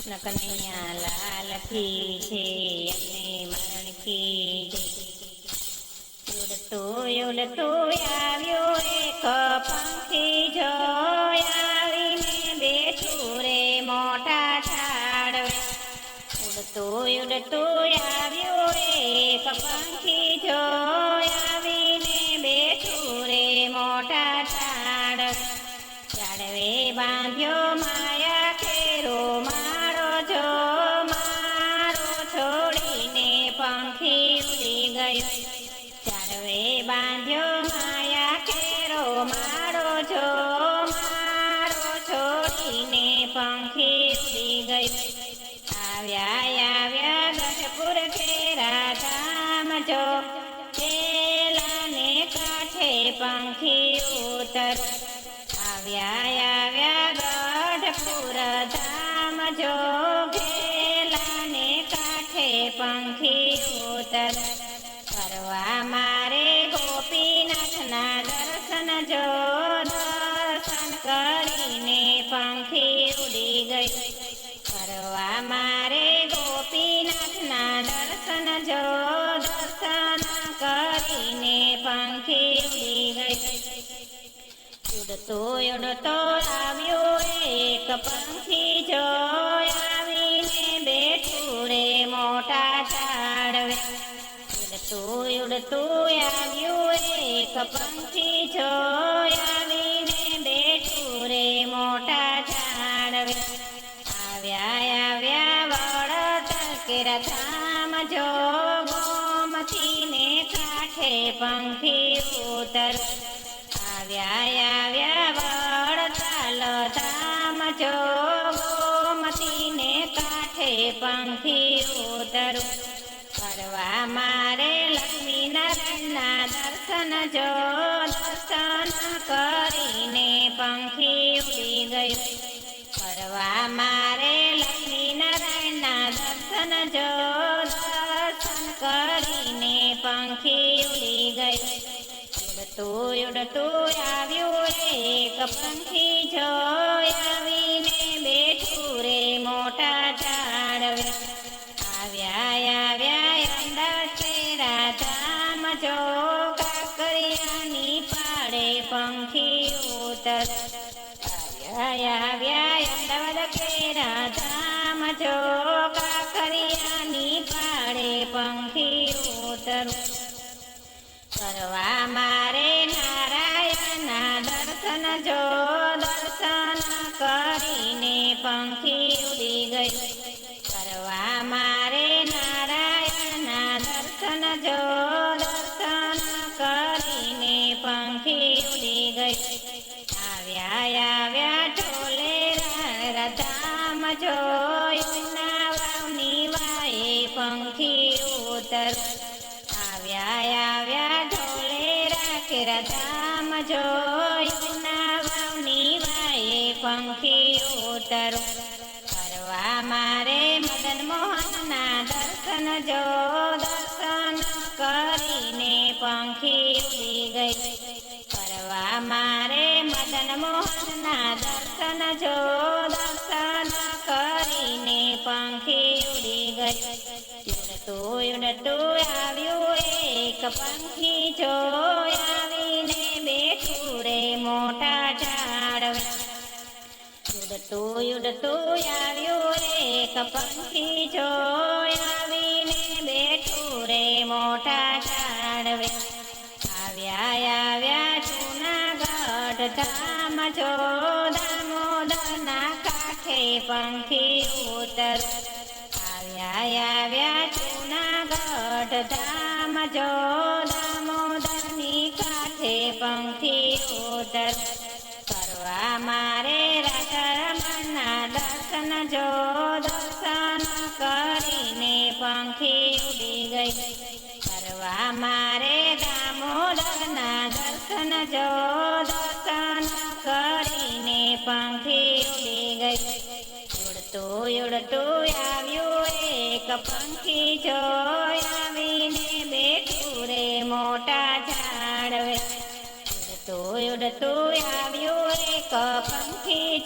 કૃષ્ણ કનૈયા લાલ કી છે અને માણકી જય ઉડતું ઉડતું આવ્યો એક પંખી જો આવીને બેઠું રે મોટા ઝાડ ઉડતો ઉડતો આવ્યો એક પંખી જો આવીને બેઠું રે મોટા ઝાડ ઝાડવે બાંધ્યો કાંઠે પંખી ઉતર આવ્યા આવ્યા ગઢપુર ધામ જો ઘેલાને કાંઠે પંખી ઉતર કરવા મારે ગોપીનાથના દર્શન જો દર્શન કરીને પંખી ઉડી ગઈ. કરવા મારે ગોપીનાથના દર્શન જો દર્શન કરીને પંખી ઉડતો ઉડતો આવ્યો એક પંખી જો આવીને બેઠું રે મોટા ઝાડવે ઉડતો ઉડતો આવ્યો એક પંખી જો આવીને બેઠું રે મોટા ઝાડવે આવ્યા આવ્યા વડ કેરા ધામ જો ગોમતીને કાંઠે પંખી ઉતર આવ્યા કરવા મારે લક્ષ્મી નારાયણના દર્શન જો દર્શન કરીને પંખી ઉડી ગયું. કરવા મારે લક્ષ્મી નારાયણના દર્શન જો દર્શન કરીને પંખી ઉડી ગઈ ઉડતું ઉડતું આવ્યું એક પંખી જો જો કાકરિયાની પાડે પંખી ઉતર. આવ્યા આવ્યા અમદાવાદ કેરા ધામ જો કાકરિયાની પાડે પંખી ઉતર. કરવા મારે નારાયણના દર્શન જો દર્શન કરીને પંખી ઉડી ગઈ. કરવા મારે નારાયણના દર્શન જો ગઈ. આવ્યા આવ્યા ઢોલે રધામ જો વાવની વાએ પંખી ઉતર. આવ્યા આવ્યા ઢોલે રાખ રધામ જો વાવની વાએ પંખી ઉતર. કરવા મારે મોહનના દર્શન જો દર્શન કરીને પંખી ઉડી ગઈ. ઉડતું ઉડતું આવ્યું એક પંખી જો આવીને બેઠું રે મોટા ઝાડ ઉડતું ઉડતું આવ્યું એક પંખી જો આવીને બેઠું રે મોટા ઝાડ આવ્યા આવ્યા ધામ જો દામોદરના કાંઠે પંખી ઉતર આવ્યા આવ્યા જૂનાગઢ ધામ જો દામોદરની કાંઠે પંખી ઉતર કરવા મારે રાજારમણના દર્શન જો દર્શન કરીને પંખી ઉડી ગઈ. કરવા મારે દામોદરના દર્શન જો દર્શન કરીને પંખી ઉડી ગઈ. ઉડતો ઉડતો આવ્યો એક પંખી જો આવીને બેઠું રે મોટા ઝાડવે. ઉડતો ઉડતો આવ્યો એક પંખી